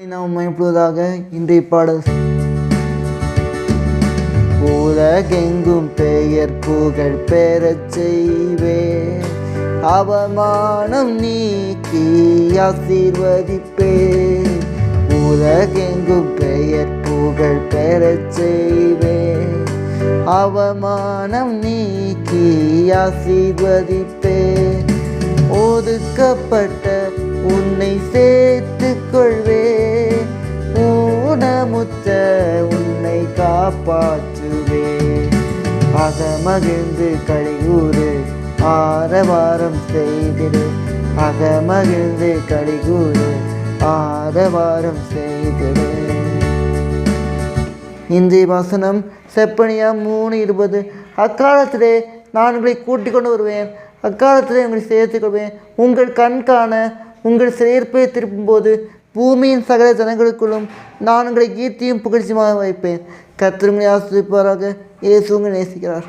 நாம் மயப்படுவதாக இன்றைய பாடல். உலகெங்கும் பெயர் புகழ் பெறச் செய்வே அவமானம் நீக்கி ஆசீர்வதிப்பே உலகெங்கும் பெயர் புகழ் பெறச் செய்வே அவமானம் நீக்கி ஆசீர்வதிப்பே ஒதுக்கப்பட்ட உன்னை சேர்த்து கொள்வே முத்த உன்னை காப்பாற்றுவே அகமகிழ்ந்து கழிகூறு ஆரவாரம் செய்திரு அகமகிழ்ந்து கழிகூறு ஆரவாரம் செய்திரு இந்திய வசனம் செப்பனியா மூணு இருபது. அக்காலத்திலே நான் உங்களை கூட்டிக் கொண்டு வருவேன். அக்காலத்திலே உங்களை சேர்த்துக்கொள்வேன் உங்கள் கண் காண உங்கள் சேர்ப்பை திருப்பும்போது பூமியின் சகல ஜனங்களுக்குள்ளும் நான் உங்களை கீர்த்தியும் புகழ்ச்சியுமாக வைப்பேன். கத்திரங்களை ஆசிரிப்பாராக இயேசுங்க நேசிக்கிறார்.